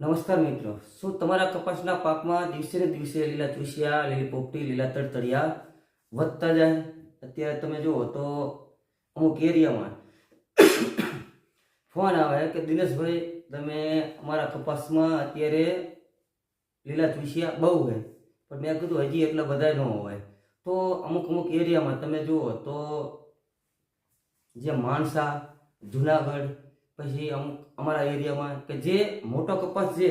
નમસ્કાર મિત્રો. શું તમારા કપાસના પાકમાં દિવસે ને દિવસે લીલા ચૂસિયા, લીલી પોપટી, લીલા તડતડિયા વધતા જાય? અત્યારે તમે જુઓ તો અમુક એરિયામાં ફોન આવે કે દિનેશભાઈ, તમે અમારા કપાસમાં અત્યારે લીલા ચૂસિયા બહુ હોય. પણ મેં કીધું હજી એટલા બધા ન હોય. તો અમુક અમુક એરિયામાં તમે જુઓ તો જે માણસા જુનાગઢ પછી અમુક અમારા એરિયામાં કે જે મોટો કપાસ છે,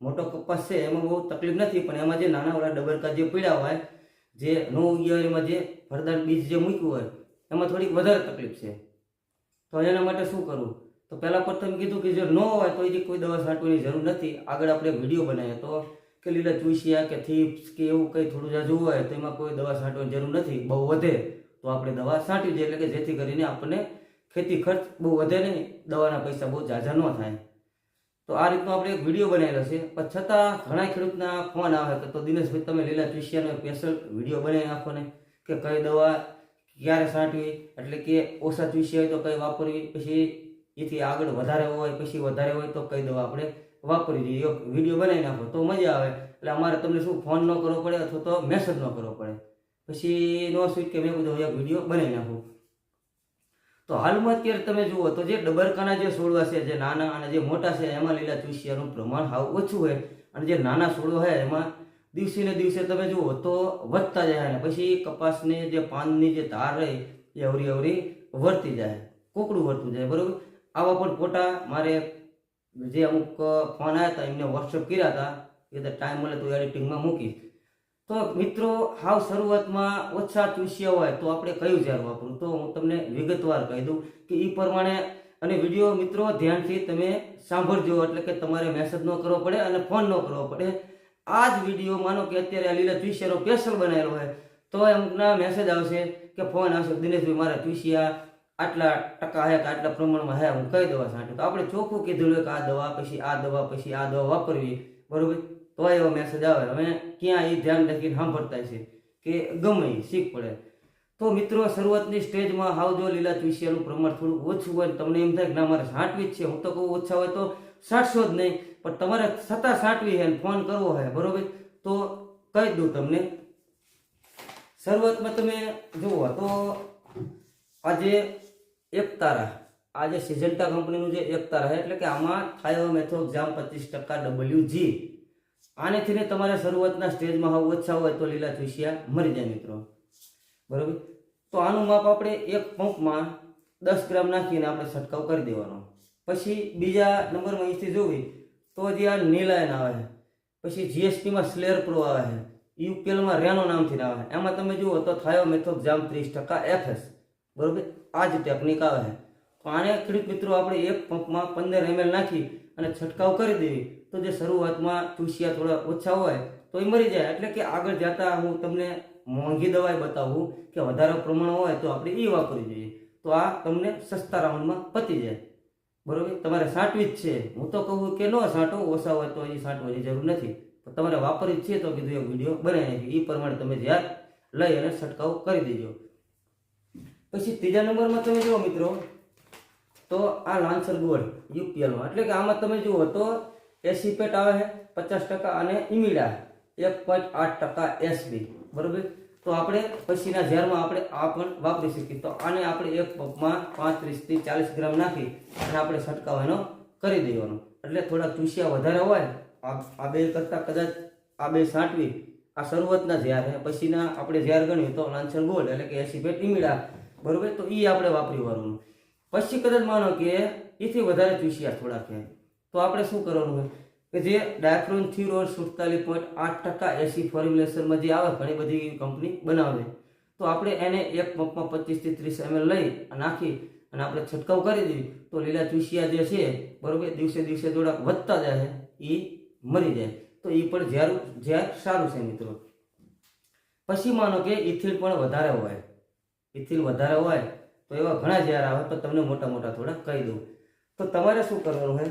મોટો કપાસ છે, એમાં બહુ તકલીફ નથી, પણ એમાં જે નાના વાળા ડબરકા જે પડ્યા હોય, જે નો ઉગ્યા એમાં જે ફરદાર બીજ જે મૂક્યું હોય, એમાં થોડીક વધારે તકલીફ છે. તો એના માટે શું કરવું તો પહેલાં પ્રથમ કીધું કે જો ન હોય તો એ કોઈ દવા છાંટવાની જરૂર નથી. આગળ આપણે વીડિયો બનાવીએ. તો કે લીલા ચૂસિયા કે થીપ્સ કે એવું કંઈ થોડું જાજુ હોય તો એમાં કોઈ દવા છાંટવાની જરૂર નથી. બહુ વધે તો આપણે દવા છાંટી દઈએ. એટલે કે જેથી કરીને આપણને ખેતી ખર્ચ બહુ વધે નહીં, દવાના પૈસા બહુ ઝાઝા ન થાય. તો આ રીતનો આપણે એક વીડિયો બનાવેલો છે. પણ છતાં ઘણા ખેડૂતના ફોન આવે કે તો દિનેશભાઈ તમે લીલા ચૂસિયાનો સ્પેશિયલ વીડિયો બનાવી નાખો ને, કે કઈ દવા ક્યારે છાંટવી, એટલે કે ઓછા ચૂસિયા હોય તો કઈ વાપરવી, પછી એથી આગળ વધારે હોય, પછી વધારે હોય તો કઈ દવા આપણે વાપરવી જોઈએ. વીડિયો બનાવી નાખો તો મજા આવે. એટલે અમારે તમને શું ફોન ન કરવો પડે અથવા તો મેસેજ ન કરવો પડે. પછી નો સ્વીટ કે મેં બધું એક વીડિયો બનાવી નાખું. તો હાલમાં અત્યારે તમે જુઓ તો જે ડબરકાના જે છોડવા છે, જે નાના અને જે મોટા છે, એમાં લીલા ચૂસિયાનું પ્રમાણ હાવ ઓછું હોય. અને જે નાના છોડવા હોય એમાં દિવસે ને દિવસે તમે જુઓ તો વધતા જાય અને પછી કપાસની જે પાનની જે ધાર રહી એ અવરી અવરી વર્તી જાય. કોકડું વર્તું જાય, બરોબર? આવા પણ ફોટા મારે જે અમુક ફોન આવ્યા હતા, એમને વોટ્સઅપ કર્યા હતા. એ તો ટાઈમ મળે તો એડિટિંગમાં મૂકીશ. તો મિત્રો, હાવ શરૂઆતમાં ઓછા ચૂસ્યા હોય તો આપણે કયું ઝેર વાપરવું તો હું તમને વિગતવાર કહી દઉં કે એ પ્રમાણે અને વીડિયો મિત્રો ધ્યાનથી તમે સાંભળજો, એટલે કે તમારે મેસેજ ન કરવો પડે અને ફોન ન કરવો પડે. આ જ વીડિયો માનો કે અત્યારે લીલા ચૂસિયાનો સ્પેશિયલ બનાવેલો હોય, તો એમના મેસેજ આવશે કે ફોન આવશે, દિનેશભાઈ મારા ચૂસિયા, આટલા ટકા હે કે આટલા પ્રમાણમાં હે? હું કઈ દવા છાંટું તો આપણે ચોખ્ખું કીધું કે આ દવા, પછી આ દવા, પછી આ દવા વાપરવી. બરોબર? તો એવો મેસેજ આવે. હવે ક્યાં એ ધ્યાન રાખીને સાંભળતા છે કે ગમે શીખ પડે. તો મિત્રો, શરૂઆતની સ્ટેજમાં આવજો લીલા ચૂસિયાનું પ્રમાણ થોડું ઓછું હોય તમને એમ થાય કે ના, મારે સાંટવી જ છે. હું તો કહું ઓછા હોય તો સાંટશો જ નહીં. પણ તમારે છતાં સાંટવી છે ને ફોન કરવો હોય બરોબર? તો કહી દઉં તમને. શરૂઆતમાં તમે જુઓ, તો આજે એક તારા. આજે સિજન્ટા કંપનીનું જે એક તારા એટલે કે આમાં થાયોમેથોક્ઝામ પચીસ ટકા ડબલ્યુ જી. આનેથી ને તમારે શરૂઆતના સ્ટેજમાં હાવ ઓછા હોય તો લીલા ચૂસિયા મરી જાય મિત્રો. બરોબર? તો આનું માપ આપણે એક પંપમાં દસ ગ્રામ નાખીને આપણે છંટકાવ કરી દેવાનો. પછી બીજા નંબરમાં અહીંથી જોવી તો જે આ નીલાયન આવે પછી જીએસટીમાં સ્લેર પ્રો આવે છે, યુપીએલમાં રેનો નામથી આવે એમાં તમે જુઓ તો થાયો મેથોક જામ ત્રીસ ટકા એફએસ. બરોબર? આ જ ટેકનિક આવે છે. તો આને ખેડૂત મિત્રો આપણે એક પંપમાં પંદર એમએલ નાખી અને છંટકાવ કરી દેવી. તો જે શરૂઆતમાં ચૂસિયા થોડા ઓછા હોય તો એ મરી જાય. એટલે કે આગળ જતા હું તમને મોંઘી દવાઈ બતાવું કે વધારે પ્રમાણ હોય તો આપણે એ વાપરવી જોઈએ. તો આ તમને સસ્તા રાઉન્ડમાં પતી જાય. બરોબર? તમારે સાંટવી જ છે. હું તો કહું કે ન સાંટો, ઓછા હોય તો એ સાંટવાની જરૂર નથી. પણ તમારે વાપરવી જ છે, તો કીધું એ વીડિયો નાખી એ પ્રમાણે તમે જ્યાં લઈ અને છંટકાવ કરી દેજો. પછી ત્રીજા નંબરમાં તમે જુઓ મિત્રો, તો આ લાન્સર ગોલ્ડ યુપીએલમાં. એટલે કે આમાં તમે જુઓ તો એસી પેટ આવે છે, પચાસ ટકા અને ઇમિડા એક પોઈન્ટ આઠ ટકા એસબી, બરોબર? તો આપણે પછીના ઝેરમાં આપણે આ પણ વાપરી શકીએ. તો આને આપણે એક પગમાં પાંત્રીસથી ચાલીસ ગ્રામ નાખી અને આપણે છંટકાવ એનો કરી દેવાનો. એટલે થોડા ચૂસિયા વધારે હોય, આ બે કરતાં કદાચ આ બે છાંટવી આ શરૂઆતના ઝેર છે. પછીના આપણે ઝેર ગણ્યું તો લાંછન ગોલ્ડ એટલે કે એસીપેટ ઇમિડા બરોબર? તો એ આપણે વાપરી વાળવાનું પછી કદાચ માનો કે એથી વધારે ચૂસિયા થોડા છે. તો આપણે શું કરવાનું હોય? કે જે ડાયક્રોન થીરોન સુડતાલીસ પોઈન્ટ આઠ ટકા એસી ફોર્મ્યુલેશનમાં જે આવે, ઘણી બધી કંપની બનાવે. તો આપણે એને એક પંપમાં પચીસથી ત્રીસ એમએલ લઈ નાખી અને આપણે છંટકાવ કરી દઈએ તો લીલા ચૂસિયા જે છે, બરોબર, દિવસે દિવસે થોડાક વધતા જાય એ મરી જાય. તો એ પણ ઝેર ઝેર સારું છે મિત્રો. પછી માનો કે ઇથિલ પણ વધારે હોય. ઇથિલ વધારે હોય, તો એવા ઘણા ઝેર આવે, તો તમને મોટા મોટા થોડા કહી દઉં. તો તમારે શું કરવાનું હોય?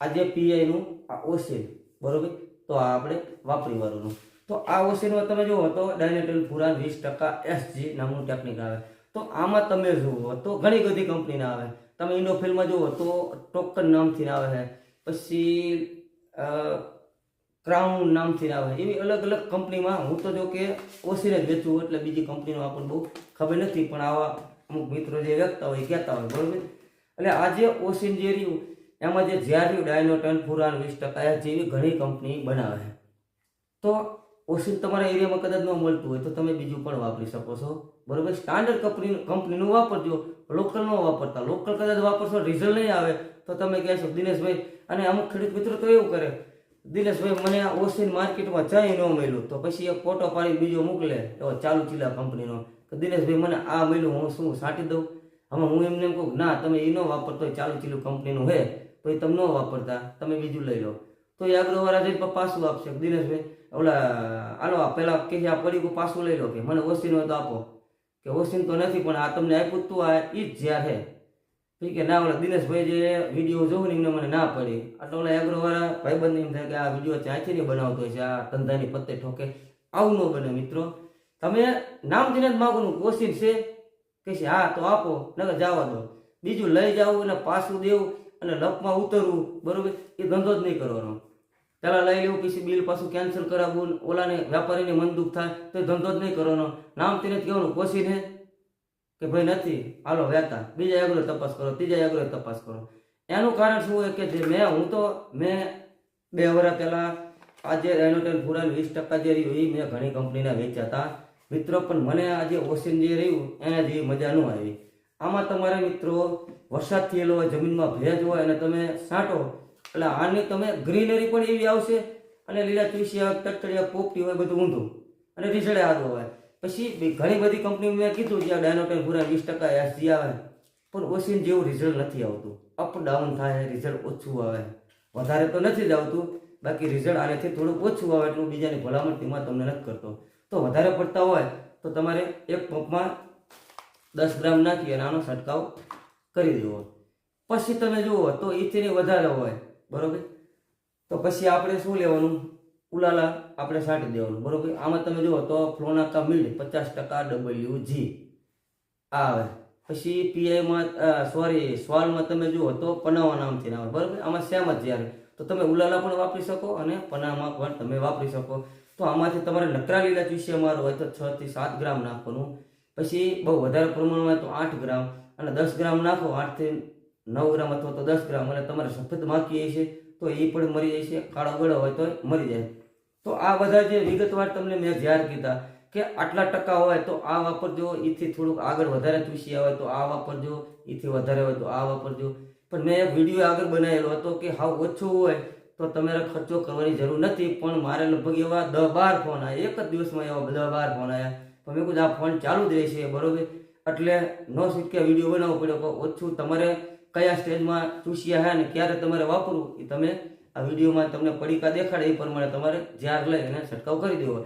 આ જે પીઆઈનું આ ઓસિલ બરોબર? તો આ આપણે વાપરી વાળું તો આ ઓસિલમાં તમે જુઓ તો ડાયનેટલ પુરાણ વીસ ટકા એસજી નામનું ટેકનિક આવે. તો આમાં તમે જુઓ તો ઘણી બધી કંપનીના આવે. તમે ઇન્ડોફિલમાં જુઓ તો ટોકન નામથી આવે. છે પછી ક્રાઉન નામથી આવે. એવી અલગ અલગ કંપનીમાં હું તો જો કે ઓસીને જ વેચું એટલે બીજી કંપનીનો આપણને બહુ ખબર નથી. પણ આવા અમુક મિત્રો જે વેચતા હોય, કહેતા હોય, બરોબર? એટલે આજે ઓસિન જે રહ્યું એમાં જે જ્યાં રહ્યું ડાયનોટન ફુરાન વીસ ટકા જેવી ઘણી કંપની બનાવે તો ઓસિન તમારા એરિયામાં કદાચ ન મળતું હોય તો તમે બીજું પણ વાપરી શકો છો. બરોબર? સ્ટાન્ડર્ડ કંપની, કંપનીનું વાપરજો. લોકલ ન વાપરતા. લોકલ કદાચ વાપરશો, રિઝલ્ટ નહીં આવે, તો તમે કહેશો, દિનેશભાઈ, અને અમુક ખેડૂત મિત્રો તો એવું કરે, દિનેશભાઈ, મને આ ઓસિન માર્કેટમાં જઈ ન મળ્યું. તો પછી એક ફોટો પાડી, બીજો મોકલે, એવો ચાલુ ચીલા કંપનીનો દિનેશભાઈ, મને આ મળ્યું, હું શું સાટી દઉં? હવે હું એમને એમ કહું ના, તમે એ ન વાપરતો ચાલુ ચીલું કંપનીનું હે. તો એ તમે ન વાપરતા, તમે બીજું લઈ લો. તો એ અગ્રવાળા જઈને પાછું આપશે. દિનેશભાઈ, ઓલા આલો આ પેલા કે આ પડીકું પાછું લઈ લો કે, મને ઓસિન હોય તો આપો. કે ઓસિન તો નથી, પણ આ તમને આપ્યું તું આ એ જ જ્યાં છે. છે? ના, ઓલા દિનેશભાઈ જે વીડિયો જોઉં ને એમને મને ના પડી. એટલે ઓલા એગ્રોવાળા ભાઈબંધ એમ થાય કે આ વીડિયો ત્યાંથી નહીં બનાવતો હોય છે, આ ધંધાની પત્તે ઠોકે. આવું ન બને મિત્રો. તમે નામ જઈને જ માગોનું ઓસિન છે, કે છે, હા, તો આપો, નકર જવા દો. બીજું લઈ જવું અને પાછું દેવું. અને લપમાં ઉતરવું, બરોબર? એ ધંધો જ નહીં કરવાનો. પેલા લઈ લેવું, પછી બિલ પાછું કેન્સલ કરાવવું, ઓલાને વેપારીને મન દુઃખ થાય, તો ધંધો જ નહીં કરવાનો. નામ તેને કહેવાનું કોશીને કે ભાઈ નથી. હાલો વહેતા બીજા એગ્રો તપાસ કરો, ત્રીજા એગ્રો તપાસ કરો. એનું કારણ શું હોય કે જે મેં, હું તો, મેં બે વર્ષ પહેલાં આજે રેનોટેન ફુરાન વીસ ટકા જે રહ્યું એ મેં ઘણી કંપનીના વેચ્યા હતા. મિત્રો, પણ મને આજે ઓસિન જે રહ્યું એના જેવી મજા ન આવી. આમાં તમારે મિત્રો વરસાદ થયેલો હોય, જમીનમાં ભેજ હોય અને તમે છાંટો એટલે આની તમે ગ્રીનરી પણ એવી આવશે અને લીલા તુલસિયા તટકડિયા પોપટી હોય, બધું ઊંધું. અને રિઝલ્ટ આગળ હોય. પછી ઘણી બધી કંપની મેં કીધું જ્યાં ડાયનોટેન પૂરા વીસ ટકા એસજી આવે. પણ ઓસિન જેવું રિઝલ્ટ નથી આવતું. અપ ડાઉન થાય રિઝલ્ટ ઓછું આવે. વધારે તો નથી જ આવતું. બાકી રિઝલ્ટ આનેથી થોડુંક ઓછું આવે, એટલું બીજાની ભલામણ તેમાં તમને નથી કરતો. તો વધારે પડતા હોય, તો તમારે એક પંપમાં દસ ગ્રામ નાખી અને આનો છંટકાવ કરી દેવો. પછી તમે જુઓ, તો ઈથીની વધારે હોય, બરોબર? તો પછી આપણે શું લેવાનું? ઉલાલા આપણે છાંટી દેવાનું, બરોબર? આમાં તમે જુઓ, તો ફ્લોનાકા મીડ પચાસ ટકા ડબલ્યુ જી આવે. પછી પીઆઈમાં સોરી, સ્વાલમાં તમે જુઓ, તો પનાવા નામથી આવે, બરોબર? આમાં સેમ જ જ્યારે. તો તમે ઉલાલા પણ વાપરી શકો અને પનામાં પણ તમે વાપરી શકો. તો આમાંથી તમારે નકરા લીલા ચૂસિયા મારો હોય તો છ થી સાત ગ્રામ નાખવાનું પછી બહુ વધારે પ્રમાણમાં તો આઠ ગ્રામ અને દસ ગ્રામ નાખો આઠથી નવ ગ્રામ અથવા તો દસ ગ્રામ અને તમારે સફેદ માખી હશે તો એ પણ મરી છે કાળો ગળો હોય તો મરી જાય. તો આ બધા જે વિગતવાર તમને મેં જાહેર કીધા કે આટલા ટકા હોય તો આ વાપરજો એથી થોડુંક આગળ વધારે ચૂસી આવે તો આ વાપરજો એથી વધારે હોય તો આ વાપરજો. પણ મેં એક વીડિયો આગળ બનાવેલો હતો કે હાવ ઓછું હોય તો તમારે ખર્ચો કરવાની જરૂર નથી, પણ મારે લગભગ એવા દસ બાર ફોન આવ્યા એક જ દિવસમાં એવા દસ બાર ફોન આવ્યા પણ મેં આ ફોન ચાલુ જ રહેશે, બરોબર? એટલે નો શીખ્યા વીડિયો બનાવવો પડ્યો કે ઓછું તમારે કયા સ્ટેજમાં ચૂસ્યા હે ને ક્યારે તમારે વાપરવું, એ તમે આ વિડીયોમાં તમને પડીકા દેખાડે, એ પ્રમાણે તમારે જ્યાર લઈ એને છંટકાવ કરી દેવો.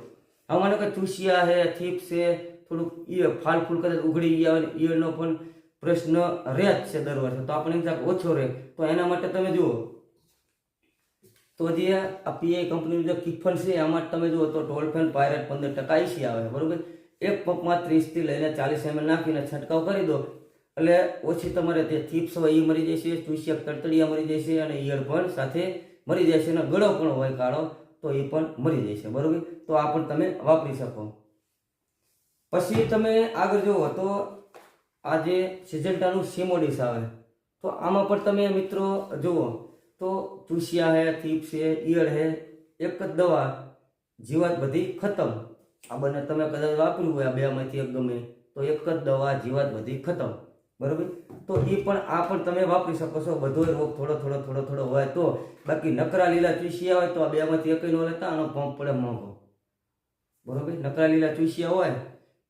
હવે માનો કે ચૂસ્યા છે થીપ છે થોડુંક એ ફાલ ફૂલ કદાચ ઉઘડી ગયા હોય ઈયરનો પણ પ્રશ્ન રહે જ છે દર વર્ષે, તો આપણે એમ ઓછો રહે. તો એના માટે તમે જુઓ. તો જે આ પીઆઈ કંપનીનું જે કિફન છે એમાં તમે જુઓ તો ટોલ ફેન, પાયરેટ પંદર ટકા એસી આવે, બરોબર? એક પંપમાં ત્રીસથી લઈને ચાલીસ એમએલ નાખીને છંટકાવ કરી દો. એટલે ઓછી તમારે તે થીપ્સ હોય એ મરી જશે ચૂસિયા તડતડિયા મરી જશે અને ઈયળ પણ સાથે મરી જશે અને ગળો પણ હોય કાળો, તો એ પણ મરી જશે. બરોબર? તો આ પણ તમે વાપરી શકો. પછી તમે આગળ જુઓ તો આ જે સિજન્ટાનું સિમોડિસ આવે, તો આમાં પણ તમે મિત્રો જુઓ, તો ચૂસિયા હે થીપ છે ઈયળ હે, એક જ દવા જીવાત બધી ખતમ. આ બંને તમે કદાચ વાપર્યું હોય આ બેમાંથી એક ગમે, તો એક જ દવા જીવાત બધી ખતમ. બરોબર? તો એ પણ આ પણ તમે વાપરી શકો છો. બધો રોગ થોડો થોડો થોડો થોડો હોય તો. બાકી નકરા લીલા ચૂસિયા હોય તો આ બેમાંથી એક નો લેતા, આનો પંપ પડે મોંઘો. બરોબર? નકરા લીલા ચૂસિયા હોય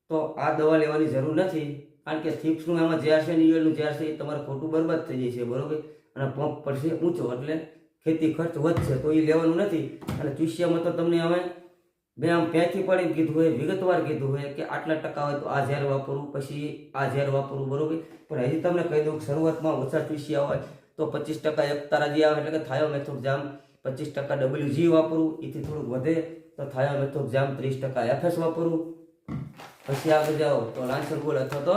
તો આ દવા લેવાની જરૂર નથી. કારણ કે થીપ્સનું એમાં ઝેર છે ને ઈયળનું ઝેર છે એ તમારે ખોટું બરબાદ થઈ જાય છે. બરોબર? અને પંપ પડશે ઊંચો, એટલે ખેતી ખર્ચ વધશે તો એ લેવાનું નથી. અને ચૂસિયામાં તો તમને હવે મેં આમ ત્યાંથી પડીને કીધું હોય, વિગતવાર કીધું હોય કે આટલા ટકા હોય તો આ ઝેર વાપરવું, પછી આ ઝેર વાપરવું, બરોબર? પણ હજી તમને કહી દઉં કે શરૂઆતમાં ઓછા ટીસીયા હોય તો પચીસ ટકા એકતારા જે આવે, એટલે કે થાયો જામ પચીસ ટકા ડબલ્યુ જી વાપરવું, એથી થોડુંક વધે તો થાયો જામ ત્રીસ ટકા એફએસ વાપરવું. પછી આગળ જાઓ તો લાન્સર ગોલ અથવા તો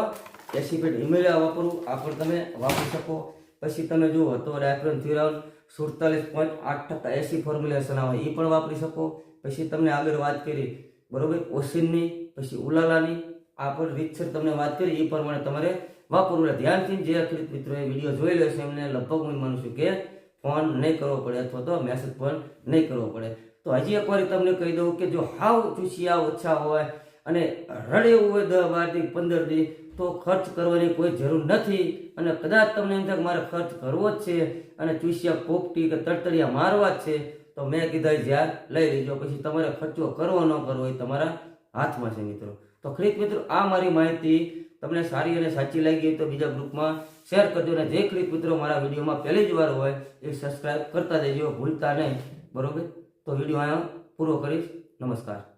એસિપેટ ઇમેલિયા વાપરવું. આ પણ તમે વાપરી શકો. પછી તમે જુઓ તો ડાયક્રોન થ્યુરાન સુડતાલીસ પોઈન્ટ આઠ ટકા એસી ફોર્મ્યુલેશન આવે, એ પણ વાપરી શકો. પછી તમને આગળ વાત કરી, બરોબર? ઓસિનની, પછી ઉલાલાની, આ પર રીતસર તમને વાત કરી, એ પ્રમાણે તમારે વાપરવું ધ્યાનથી જે ખેડૂત મિત્રોએ વીડિયો જોઈ લ્યો છે એમને લગભગ હું માનું છું કે ફોન નહીં કરવો પડે અથવા તો મેસેજ પણ નહીં કરવો પડે. તો હજી એકવાર તમને કહી દઉં કે જો હાવ ચૂસિયા, ઓછા હોય અને રડે એવું હોય દસ બાર દી પંદર દી, તો ખર્ચ કરવાની કોઈ જરૂર નથી. અને કદાચ તમને એમ થાય મારે ખર્ચ કરવો જ છે અને ચૂસિયા પોપટી કે તડતડિયા મારવા જ છે, તો મેં કીધા જ્યાર લઈ લેજો. પછી તમારે ખર્ચો કરવો ન કરવો એ તમારા હાથમાં છે મિત્રો. તો ખરીદ મિત્રો, આ મારી માહિતી તમને સારી અને સાચી લાગી હોય તો બીજા ગ્રુપમાં શેર કરજો અને જે ખરીદ મિત્રો મારા વિડીયોમાં પહેલી જ વાર હોય એ સબસ્ક્રાઈબ કરતા જજો. ભૂલતા નહીં. બરોબર? તો વીડિયો અહીંયા પૂરો કરીશ. નમસ્કાર.